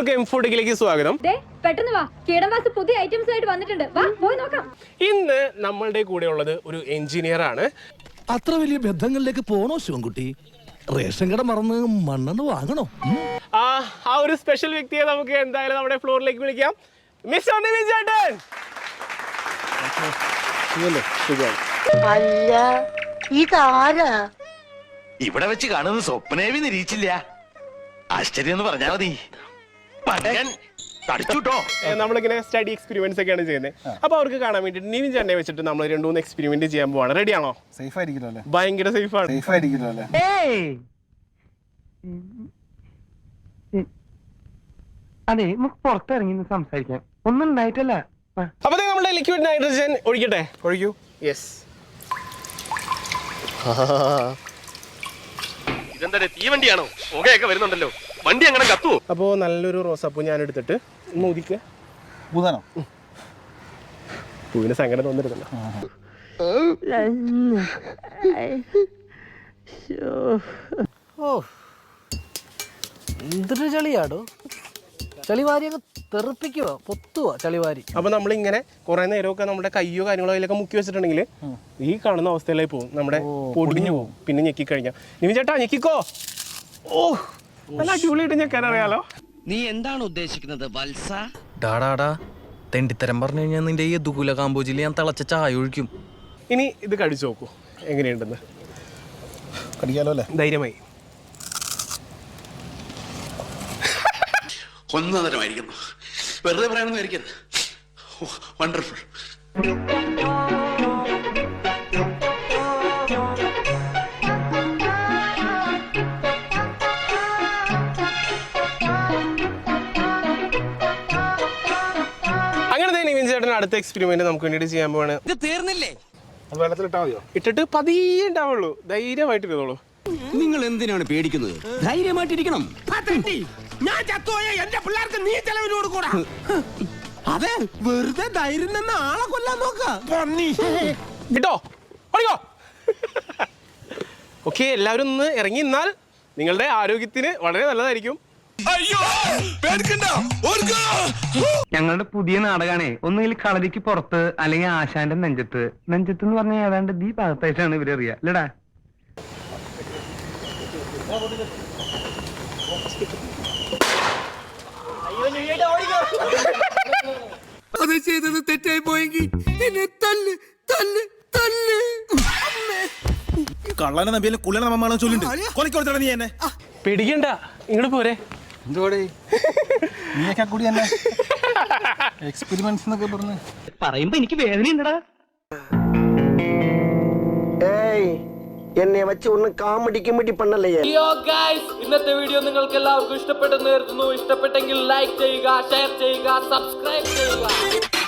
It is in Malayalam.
എല്ലാവർക്കും എം ഫുഡിലേക്ക് സ്വാഗതം. ദേ പെട്ടെന്ന് വാ. കീടവാസ് പുതിയ ഐറ്റംസ് ആയിട്ട് വന്നിട്ടുണ്ട്. വാ പോയി നോക്കാം. ഇന്ന് നമ്മളുടെ കൂടെ ഉള്ളത് ഒരു എഞ്ചിനീയർ ആണ്. അത്ര വലിയ ബന്ധങ്ങളിലേക്ക് പോണോ ശിവൻകുട്ടി? റേഷൻ കട മറന്ന് മണ്ണെന്ന് വാങ്ങണോ? ആ ആ ഒരു സ്പെഷ്യൽ വ്യക്തിയെ നമുക്ക് എന്തായാലും നമ്മുടെ ഫ്ലോറിലേക്ക് വിളിക്കാം. മിസ്റ്റർ നിവിൻ ചേട്ടൻ. അല്ല ഇതാരാ? ഇവിടെ വെച്ച് കാണുന്ന സ്വപ്നേവി നിരീക്ഷില്ല ആശ്ചര്യം എന്ന് പറഞ്ഞാൽ മതി. നമ്മളിങ്ങനെ സ്റ്റഡി എക്സ്പെരിമെന്റ്സ് ഒക്കെയാണ് ചെയ്യുന്നത്. അപ്പൊ അവർക്ക് കാണാൻ വേണ്ടി നിവിൻ ചേട്ടനെ വെച്ചിട്ട് നമ്മൾ രണ്ടു മൂന്ന് എക്സ്പെരിമെന്റ് ചെയ്യാൻ പോവാണ്. റെഡി ആണോ? സേഫ് ആയിരിക്കുമല്ലോ അല്ലേ? ഭയങ്കര സേഫ് ആണ് സേഫ് ആയിരിക്കുമല്ലോ അല്ലേ അതെ നമുക്ക് പുറത്തിറങ്ങി സംസാരിക്കാം. ഒന്നും ഉണ്ടായിട്ടല്ല. അപ്പൊ നമ്മുടെ ലിക്വിഡ് നൈട്രജൻ ഒഴിക്കട്ടെ? ഒഴിക്കൂ. യെസ് ഇതെന്താ തീവണ്ടിയാണോ? പുകയൊക്കെ വരുന്നുണ്ടല്ലോ. വണ്ടി അങ്ങനെ കത്തുവോ? അപ്പോൾ നല്ലൊരു റോസാപ്പൂ ഞാൻ എടുത്തിട്ട് ഒന്ന് ഉദിക്കുക ഭൂതാനോ? പൂവിന് സങ്കടം തോന്നരുതല്ലോ. എന്തൊരു ചളിയാടോ ചളിവാരി അങ്ങ് തെറിപ്പിക്കുക പൊത്തുക ചളിവാരി. അപ്പൊ നമ്മളിങ്ങനെ കുറെ നേരമൊക്കെ നമ്മുടെ കയ്യോ കാര്യങ്ങളോ അതിലൊക്കെ മുക്കി വെച്ചിട്ടുണ്ടെങ്കിൽ ഈ കാണുന്ന അവസ്ഥയിലായി പോകും. നമ്മുടെ പൊടിഞ്ഞു പോകും. പിന്നെ ഞെക്കി കഴിഞ്ഞാൽ നിവിൻ ചേട്ടാ ഞെക്കിക്കോ? ഓ നല്ല അടിപൊളിയായിട്ട് ഞെക്കാൻ അറിയാലോ നീ എന്താണ് ഉദ്ദേശിക്കുന്നത് വത്സ? ഡാടാടാ തെണ്ടിത്തരം പറഞ്ഞു കഴിഞ്ഞാൽ നിന്റെ ഈ ദുകുല കാമ്പോജിൽ ഞാൻ തിളച്ച ചായ ഒഴിക്കും. ഇനി ഇത് കടിച്ചു നോക്കൂ. എങ്ങനെയുണ്ടെന്ന്? കടിക്കാലോ അല്ലേ? ധൈര്യമായി. ഒന്നതരമായിരിക്കുന്നു വെറുതെ പറയണമെന്ന് ആയിരിക്കരുത്. വണ്ടർഫുൾ അങ്ങനെ ദേ നിവിൻ ചേട്ടൻ അടുത്ത എക്സ്പെരിമെന്റ് നമുക്ക് വേണ്ടിയിട്ട് ചെയ്യാൻ പോവാണ്. ഇത് തീർന്നില്ലേ? അത് വെള്ളത്തിലിട്ടാ മതിയോ? ഇട്ടിട്ട് പതിയെ ഉണ്ടാവുള്ളൂ. ധൈര്യമായിട്ട് ഇരുന്നോളൂ നിങ്ങൾ എന്തിനാണ് പേടിക്കുന്നത്? ധൈര്യമായിട്ടിരിക്കണം. ഞാൻ ചത്തുപോയ എന്റെ പിള്ളേർക്ക് നീ ചെലവിന് കൂടാ അതെ വെറുതെ ധൈര്യം നിന്ന് ആളെ കൊല്ലാൻ നോക്ക. കിട്ടോ ഓടിക്കോ. ഓക്കെ എല്ലാവരും ഒന്ന് ഇറങ്ങി നിന്നാൽ നിങ്ങളുടെ ആരോഗ്യത്തിന് വളരെ നല്ലതായിരിക്കും. അയ്യോ ഞങ്ങളുടെ പുതിയ നാടകാണേ ഒന്നുകിൽ കളരിക്ക് പുറത്ത് അല്ലെങ്കിൽ ആശാന്റെ നെഞ്ചത്ത്. നെഞ്ചത്ത് എന്ന് പറഞ്ഞാൽ ഏതാണ്ട് ഈ ഭാഗത്തായിട്ടാണ് അറിയാ അല്ലടാ അത് ചെയ്തത് തെറ്റായി പോയെങ്കിൽ എന്നെ തല്ല് തല്ല് തല്ല്. കള്ളനെ നമ്പിയാലും കുള്ളനെ നമ്മാണോ ചൊല്ലുണ്ട്? കൊലക്കൊടുത്തട നീ എന്നെ? പിടിക്കണ്ട. ഇങ്ങോട്ട് പോരെ. എന്തുവാടേ? നീയൊക്കെ കൂടി എന്നെ എക്സ്പെരിമെന്റ്സ് എന്നൊക്കെ പറഞ്ഞ്. പറയുമ്പോ എനിക്ക് വേദനയുണ്ടടാ. എന്നെ വെച്ച് ഒന്ന് കാമഡി കിമഡി പണ്ണല്ലേ ഇന്നത്തെ വീഡിയോ നിങ്ങൾക്ക് എല്ലാവർക്കും ഇഷ്ടപ്പെട്ടെന്ന് കരുതുന്നു. ഇഷ്ടപ്പെട്ടെങ്കിൽ ലൈക്ക് ചെയ്യുക ഷെയർ ചെയ്യുക സബ്സ്ക്രൈബ് ചെയ്യുക.